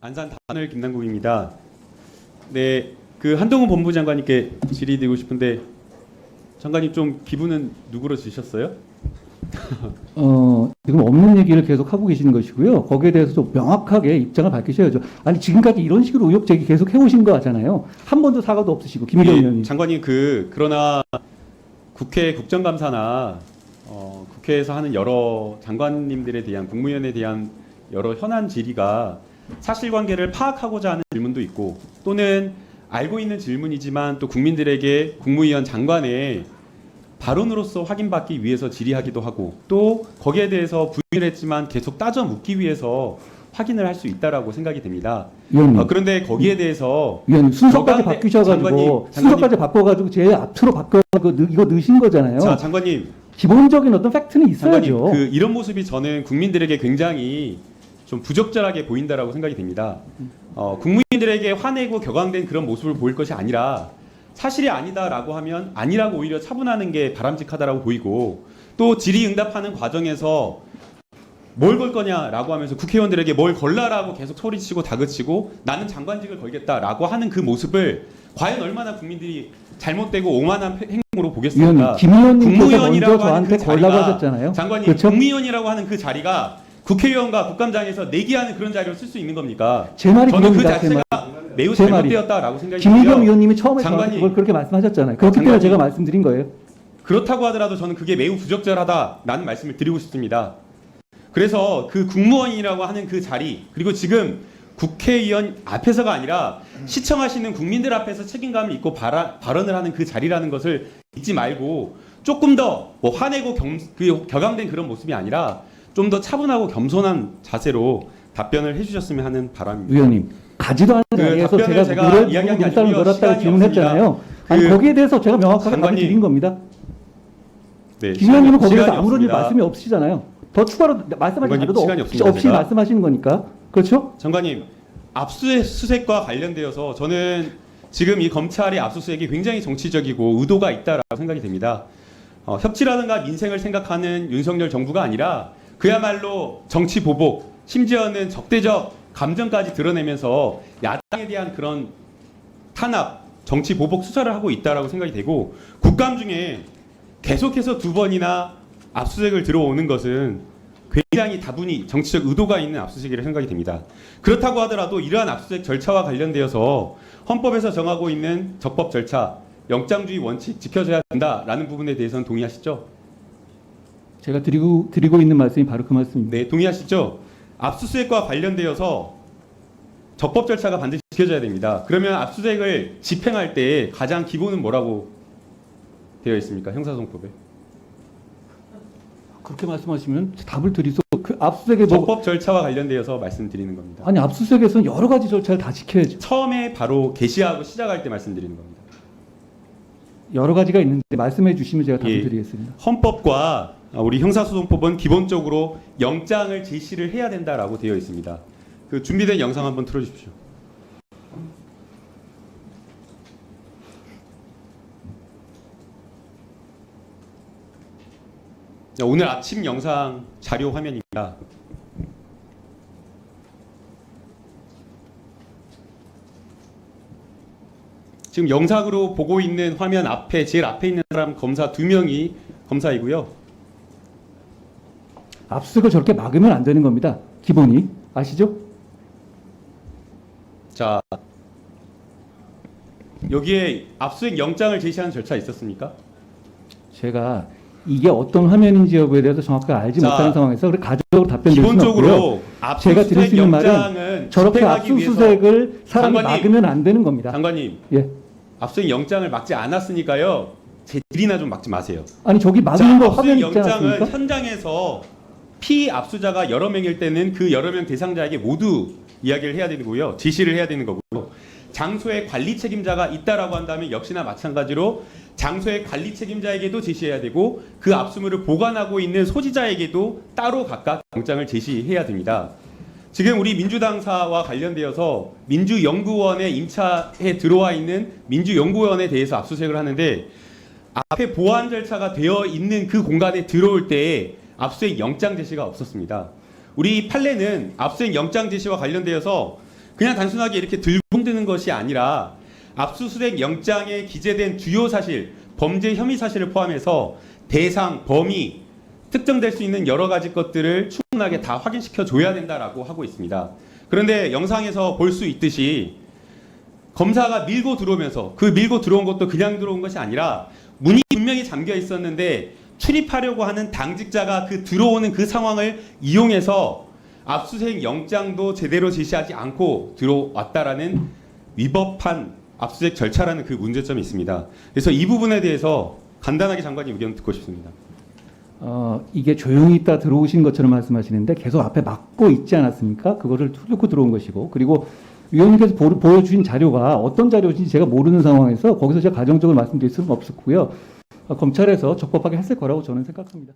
안산 단을 김남국입니다. 네, 그 한동훈 법무부 장관님께 질의드리고 싶은데 장관님 좀 기분은 누구로 지셨어요? 어, 지금 없는 얘기를 계속 하고 계시는 것이고요. 거기에 대해서도 명확하게 입장을 밝히셔야죠. 아니 지금까지 이런 식으로 의혹 제기 계속 해오신 거잖아요. 한 번도 사과도 없으시고 김의겸 예, 의원님. 장관님 그 그러나 국회 국정감사나 어, 국회에서 하는 여러 장관님들에 대한 국무위원에 대한 여러 현안 질의가 사실관계를 파악하고자 하는 질문도 있고 또는 알고 있는 질문이지만 또 국민들에게 국무위원 장관의 발언으로서 확인받기 위해서 질의하기도 하고 또 거기에 대해서 부인을 했지만 계속 따져 묻기 위해서 확인을 할 수 있다라고 생각이 됩니다. 어, 그런데 거기에 대해서 의원님 순서까지 바뀌셔가지고 장관님, 순서까지 바꿔가지고 제 앞으로 바꿔가지고 느- 이거 넣으신 거잖아요. 자 장관님 기본적인 어떤 팩트는 장관님 있어야죠. 그 이런 모습이 저는 국민들에게 굉장히 좀 부적절하게 보인다라고 생각이 됩니다. 어, 국민들에게 화내고 격앙된 그런 모습을 보일 것이 아니라 사실이 아니다라고 하면 아니라고 오히려 차분하는 게 바람직하다라고 보이고 또 질의응답하는 과정에서 뭘 걸 거냐라고 하면서 국회의원들에게 뭘 걸라라고 계속 소리치고 다그치고 나는 장관직을 걸겠다라고 하는 그 모습을 과연 얼마나 국민들이 잘못되고 오만한 행동으로 보겠습니까? 의원님, 김 의원님께서 먼저 하는 저한테 그 걸라고 하셨잖아요. 장관님 그렇죠? 국무위원이라고 하는 그 자리가 국회의원과 국감장에서 내기하는 그런 자리로 쓸수 있는 겁니까? 제 말이 저는 그 그겁니다. 제 말. 자체가 매우 제 말이. 잘못되었다라고 생각이 김의겸 들고요. 의원님이 처음에 저한테 장관님. 그걸 그렇게 말씀하셨잖아요. 그렇기 때문에 장관님. 제가 말씀드린 거예요. 그렇다고 하더라도 저는 그게 매우 부적절하다라는 말씀을 드리고 싶습니다. 그래서 그 국무원이라고 하는 그 자리 그리고 지금 국회의원 앞에서가 아니라 시청하시는 국민들 앞에서 책임감을 발화, 발언을 하는 그 자리라는 것을 잊지 말고 조금 더 뭐 화내고 겸, 그 격앙된 그런 모습이 아니라 좀 더 차분하고 겸손한 자세로 답변을 해주셨으면 하는 바람입니다. 의원님 가지도 않은 그 자리에서 답변을 제가 제가 물을 이야기한 게 아니고요. 놀았다고 시간이 질문했잖아요. 아니 그 거기에 대해서 제가 명확하게 답을 장관님. 드린 겁니다. 네, 김 의원님은 거기에 대해서 시간이 아무런 없습니다. 말씀이 없으시잖아요. 더 추가로 말씀하신 장관님, 자료도 시간이 없습니다, 없이 제가. 말씀하시는 거니까 그렇죠? 장관님 압수수색과 관련되어서 저는 지금 이 검찰의 압수수색이 굉장히 정치적이고 의도가 있다라고 생각이 됩니다. 어, 협치라든가 민생을 생각하는 윤석열 정부가 아니라 그야말로 정치 보복 심지어는 적대적 감정까지 드러내면서 야당에 대한 그런 탄압 정치 보복 수사를 하고 있다라고 생각이 되고 국감 중에 계속해서 두 번이나 압수수색을 들어오는 것은 굉장히 다분히 정치적 의도가 있는 압수수색이라 생각이 됩니다. 그렇다고 하더라도 이러한 압수수색 절차와 관련되어서 헌법에서 정하고 있는 적법 절차, 영장주의 원칙 지켜져야 된다라는 부분에 대해서는 동의하시죠? 제가 드리고 드리고 있는 말씀이 바로 그 말씀입니다. 네, 동의하시죠? 압수수색과 관련되어서 적법 절차가 반드시 지켜져야 됩니다. 그러면 압수수색을 집행할 때 가장 기본은 뭐라고 되어 있습니까? 형사소송법에. 그렇게 말씀하시면 답을 드리소. 그 압수수색에 뭐 적법 절차와 관련되어서 말씀드리는 겁니다. 아니 압수수색에서는 여러 가지 절차를 다 지켜야죠. 처음에 바로 개시하고 시작할 때 말씀드리는 겁니다. 여러 가지가 있는데 말씀해 주시면 제가 답을 예. 드리겠습니다. 헌법과 우리 형사소송법은 기본적으로 영장을 제시를 해야 된다라고 되어 있습니다. 그 준비된 영상 한번 틀어주십시오. 자, 오늘 아침 영상 자료 화면입니다. 지금 영상으로 보고 있는 화면 앞에 제일 앞에 있는 사람 검사 두 명이 검사이고요. 압수수색을 저렇게 막으면 안 되는 겁니다. 기본이 아시죠? 자 여기에 압수수색 영장을 제시하는 절차 있었습니까? 제가 이게 어떤 화면인지 여부에 대해서 정확하게 알지 자, 못하는 상황에서 그래 가족으로 답변 드릴 수는 없고요. 제가 드릴 수 있는 말은 영장은 저렇게 압수수색을 사람이 장관님, 막으면 안 되는 겁니다. 장관님 예. 압수수색 영장을 막지 않았으니까요. 제 질이나 좀 막지 마세요. 아니 저기 막는 거 화면 있지 영장은 않습니까? 현장에서 피 압수자가 여러 명일 때는 그 여러 명 대상자에게 모두 이야기를 해야 되고요. 지시를 해야 되는 거고요. 장소에 관리 책임자가 있다라고 한다면 역시나 마찬가지로 장소의 관리 책임자에게도 제시해야 되고 그 압수물을 보관하고 있는 소지자에게도 따로 각각 영장을 제시해야 됩니다. 지금 우리 민주당사와 관련되어서 민주연구원의 임차에 들어와 있는 민주연구원에 대해서 압수수색을 하는데 앞에 보안 절차가 되어 있는 그 공간에 들어올 때 압수수색 영장 제시가 없었습니다. 우리 판례는 압수수색 영장 제시와 관련되어서 그냥 단순하게 이렇게 들고 드는 것이 아니라 압수수색 영장에 기재된 주요 사실, 범죄 혐의 사실을 포함해서 대상, 범위, 특정될 수 있는 여러 가지 것들을 충분하게 다 확인시켜 줘야 된다라고 하고 있습니다. 그런데 영상에서 볼 수 있듯이 검사가 밀고 들어오면서 그 밀고 들어온 것도 그냥 들어온 것이 아니라 문이 분명히 잠겨 있었는데 출입하려고 하는 당직자가 그 들어오는 그 상황을 이용해서 압수수색 영장도 제대로 제시하지 않고 들어왔다라는 위법한 압수수색 절차라는 그 문제점이 있습니다. 그래서 이 부분에 대해서 간단하게 장관님 의견 듣고 싶습니다. 어, 이게 조용히 있다 들어오신 것처럼 말씀하시는데 계속 앞에 막고 있지 않았습니까? 그거를 뚫고 들어온 것이고 그리고 위원님께서 보, 보여주신 자료가 어떤 자료인지 제가 모르는 상황에서 거기서 제가 가정적으로 말씀드릴 수는 없었고요. 어, 검찰에서 적법하게 했을 거라고 저는 생각합니다.